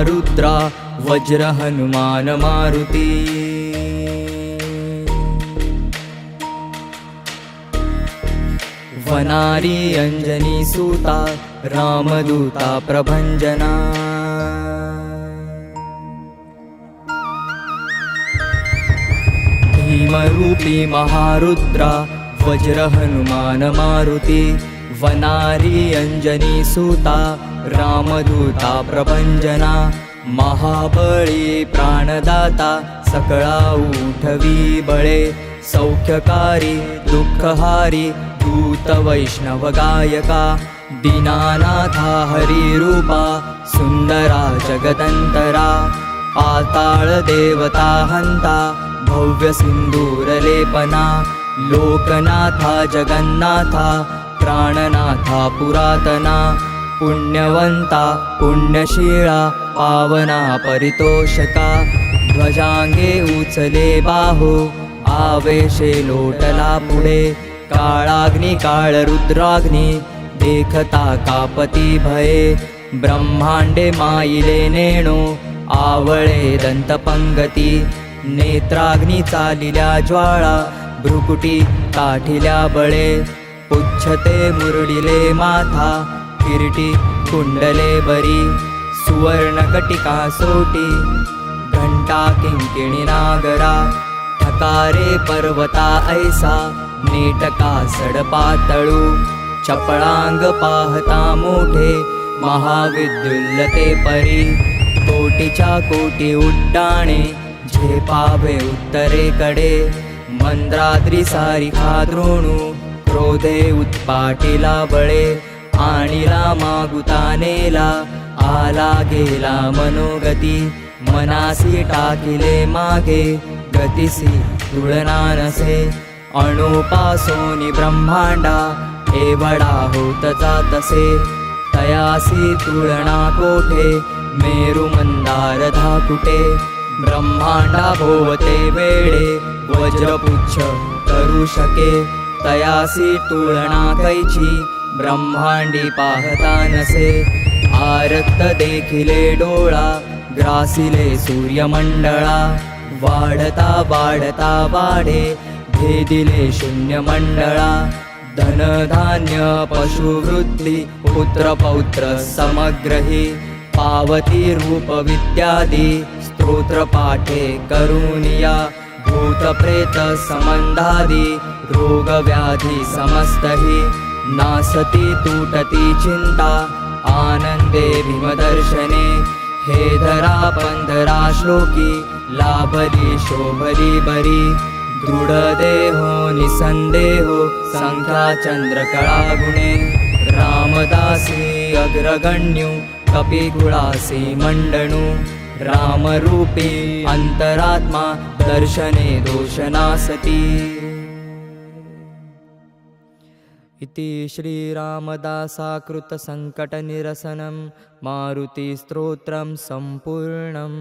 रुद्रा वज्रहनुमान वनारी अञ्जनीसूता रामदूता प्रभञ्जना। भीमरूपी महारुद्रा वज्रहनुमान मारुती। वनारी अंजनी सुता रामदूता प्रभंजना महाबळी प्राणदाता सकळा उठवी बळे सौख्यकारी दुःखहारी दूत वैष्णव गायका दीनानाथा हरिरूपा सुंदरा जगदंतरा पाताळ देवता हंता भव्य सिंदूरलेपना लोकनाथा जगन्नाथा प्राणनाथा पुरातना पुण्यवंता पुण्यशीळा पावना परितोषका। ध्वजांगे उचले बाहो आवेशे लोटला पुढे। काळाग्नी काळ रुद्राग्नी देखता कापती भये। ब्रह्मांडे माईले नेणो आवळे दंतपंगती। नेत्राग्नी चालिल्या ज्वाळा भ्रुकुटी काठिल्या बळे। पुच्छते मुरडिले माथा किरीटी कुंडले बरी सुवर्णकटिका सोटी घंटा किंकिणी नागरा ठकारे पर्वता ऐसा नेटका सडपातळू चपळांग पाहता मोठे महाविद्युल्लते परी कोटीच्या कोटी उड्डाणे झेपावे उत्तरेकडे मंद्राद्री सारिखा द्रोणू क्रोधे उत्पाटीला बळे. आणिला मागुतानेला आला गेला मनोगती. मनासी टाकिले मागे गतिसी तुळना नसे. अणुपासोनी ब्रह्मांडा एवढा होत जातसे. तयासी तुळना कोठे? मेरु मंदार धाकुटे ब्रह्मांडा भोवते वेळे वज्रपुच्छ करू शके. तयासी तुळना कैची ब्रह्मांडी पाहता नसे आरक्त देखिले डोळा ग्रासिले सूर्यमंडळा। वाढता वाढता वाढे भेदिले शून्यमंडळा। धनधान्य पशुवृत्ती पुत्रपौत्र समग्रही। पावती रूप विद्यादी स्तोत्र भूतप्रेतसम्बन्धादि रोगव्याधि भूतप्रेतसम्बन्धादिरोगव्याधिसमस्तैः नासति तूटति चिन्ता आनन्दे भीमदर्शने। हे धराबन्धराश्लोकी लाभरी शोभरी बरी। दृढदेहो निसन्देहो सङ्ख्याचन्द्रकलागुणे रामदासी अग्रगण्यु कपिगुळासी मण्डणु रामरूपी अंतरात्मा दर्शने दोषनासती। इति श्रीरामदासाकृतसङ्कटनिरसनं मारुतिस्तोत्रं सम्पूर्णम्